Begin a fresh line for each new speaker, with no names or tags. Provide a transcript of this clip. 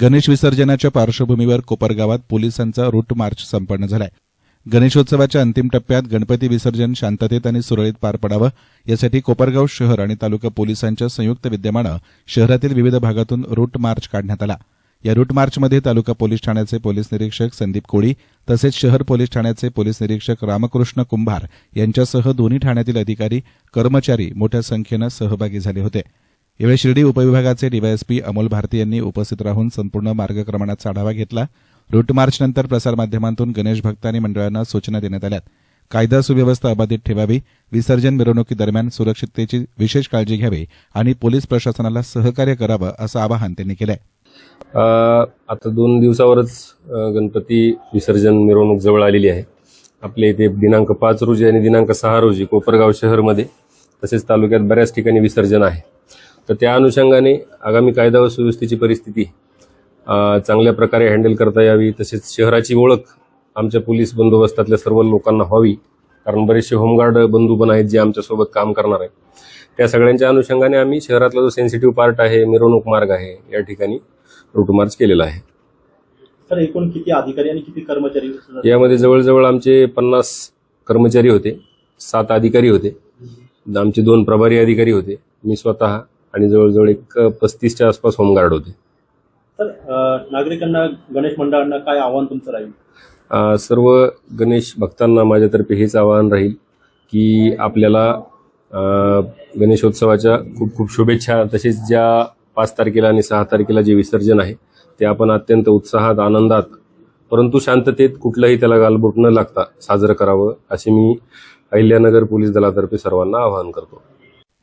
गणेश विसर्जनाच्या पार्श्वभूमीवर कोपरगावात पोलिसांचा रूट मार्च संपन्न झालाय. गणेशोत्सवाच्या अंतिम टप्प्यात गणपती विसर्जन शांततेत आणि सुरळीत पार पडावं यासाठी कोपरगाव शहर आणि तालुका पोलिसांच्या संयुक्त विद्यमानं शहरातील विविध भागातून रूट मार्च काढण्यात आला. या रूट मार्चमध्ये तालुका पोलीस ठाण्याचे पोलीस निरीक्षक संदीप कोळी तसेच शहर पोलीस ठाण्याचे पोलीस निरीक्षक रामकृष्ण कुंभार यांच्यासह दोन्ही ठाण्यातील अधिकारी कर्मचारी मोठ्या संख्येनं सहभागी झाले होते. यावेळी शिर्डी उपविभागाचे डीवायएसपी अमोल भारती यांनी उपस्थित राहून संपूर्ण मार्गक्रमणाचा आढावा घेतला. रूट मार्चनंतर प्रसारमाध्यमांतून गणेश भक्त आणि मंडळांना सूचना देण्यात आल्यात. कायदा सुव्यवस्था अबाधित ठेवावी विसर्जन मिरवणुकीदरम्यान सुरक्षिततेची विशेष काळजी घ्यावी आणि पोलीस प्रशासनाला सहकार्य करावं असं आवाहन त्यांनी केलंय.
आता दोन दिवसावरच गणपती विसर्जन मिरवणूक जवळ आलेली आहे. आपल्या इथे दिनांक पाच रोजी आणि दिनांक सहा रोजी कोपरगाव शहरमध्ये तसेच तालुक्यात बऱ्याच ठिकाणी विसर्जन आहे. तर त्या अनुषंगाने आगामी कायदा व सुव्यवस्थेची परिस्थिती चांगल्या प्रकारे हँडल करता यावी. तसेच शहराची ओळख आमच्या पोलीस बंदोबस्तातल्या सर्व लोकांना व्हावी. कारण बरेचसे होमगार्ड बंधू पण आहेत जे आमच्यासोबत काम करणार आहेत. त्या सगळ्यांच्या अनुषंगाने आम्ही शहरातला जो सेन्सिटिव्ह पार्ट आहे मिरवणूक मार्ग आहे या ठिकाणी रूट मार्च केलेला आहे.
सर एकूण किती अधिकारी आणि किती कर्मचारी
यामध्ये जवळजवळ आमचे पन्नास कर्मचारी होते सात अधिकारी होते. आमचे दोन प्रभारी अधिकारी होते. मी स्वतः आणि जवळजवळ एक पस्तीसच्या आसपास होमगार्ड होते.
अ, नागरिकांना गणेश मंडळांना काय आव्हान तुमचं राहील?
सर्व गणेश भक्तांना माझ्यातर्फे हेच आवाहन राहील की आपल्याला गणेशोत्सवाच्या खूप खूप शुभेच्छा तसेच ज्या पाच तारखेला आणि सहा तारखेला जे विसर्जन आहे ते आपण अत्यंत उत्साहात आनंदात परंतु शांततेत कुठलंही त्याला गालबोट न लागता साजरं करावं असे मी अहिल्यानगर पोलीस दलातर्फे सर्वांना आवाहन करतो.